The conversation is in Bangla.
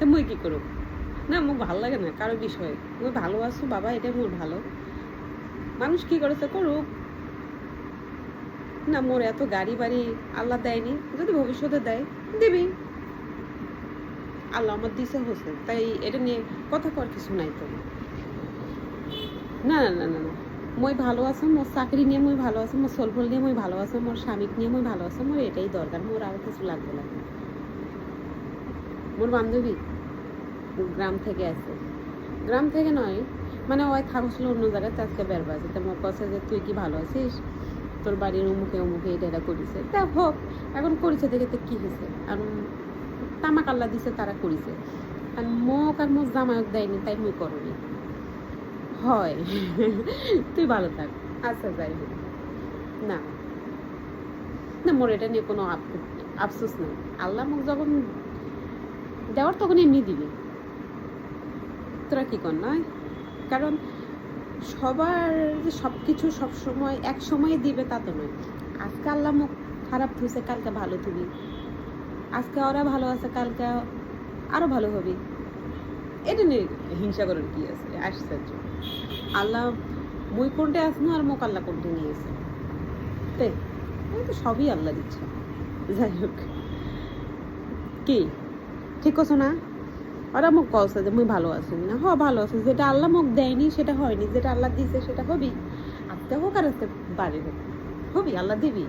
তো মুই কি করব? না, মোক ভালো লাগে না কারও বিষয়ে। মুই ভালো আছো, বাবা এটা মোর ভালো। মানুষ কি করেছে করুক না মোর এত গাড়ি বাড়ি আল্লাহ দেয়নি যদি ভবিষ্যতে দেয়, দিবি। আল্লাহ আমার দিছে হচ্ছে তাই এটা নিয়ে কথা কর কিছু নাই তো। না না না না না, মই ভালো আছে মোর চাকরি নিয়ে মই ভালো আছে মোর সলফল নিয়ে মই ভালো আছে মোর স্বামীক নিয়ে মই ভালো আছে মোর এটাই দরকার মোর আর কিছু লাগবে না মোর বান্ধবী গ্রাম থেকে আছে। গ্রাম থেকে নয় মানে ওই থাকছিল অন্য জায়গায়, তো আজকে বের বাজে তা মোর যে, তুই কি ভালো আছিস? তোর বাড়ির অমুকে অমুকে এটা এটা করিছে। তা হোক, এখন করেছে দেখে তো কি হয়েছে। আর তামাক আল্লাহ দিছে, তারা করিছে। আর মোক আর মোক জামায়ক দেয়নি, তাই মুই করনি। হয়। তুই ভালো থাক। আচ্ছা যাই হোক। না। না, মোর এটা নিয়ে কোনো আফসোস নেই। আল্লাহ মোক যখন দেওয়ার তখন এমনি দিবি। তোরা কী কর নয়? কারণ সবার সব কিছু সবসময় এক সময়ে দিবে তা তো নয়। আজকে আল্লাহ মুখ খারাপ থুইছে কালকে ভালো থুবি আজকে ওরা ভালো আছে, কালকে আরও ভালো হবে এটা নিয়ে হিংসা করার কি আছে? আশ্চর্য আল্লাহ মুই কোনটা আসনো আর মোক আল্লাহ কোনটা নিয়েছে তাই এই তো সবই আল্লাহ দিচ্ছে। যাই হোক। কি? ঠিক আছে না? ওরা মোক কলছে যে মুই ভালো আছি। না, হ, ভালো আছি। যেটা আল্লাহ মোক দেয়নি, সেটা হয়নি। যেটা আল্লাহ দিছে, সেটা হবি। আজকে হোক আর আজকে বাড়ি হবি, আল্লাহ দিবি।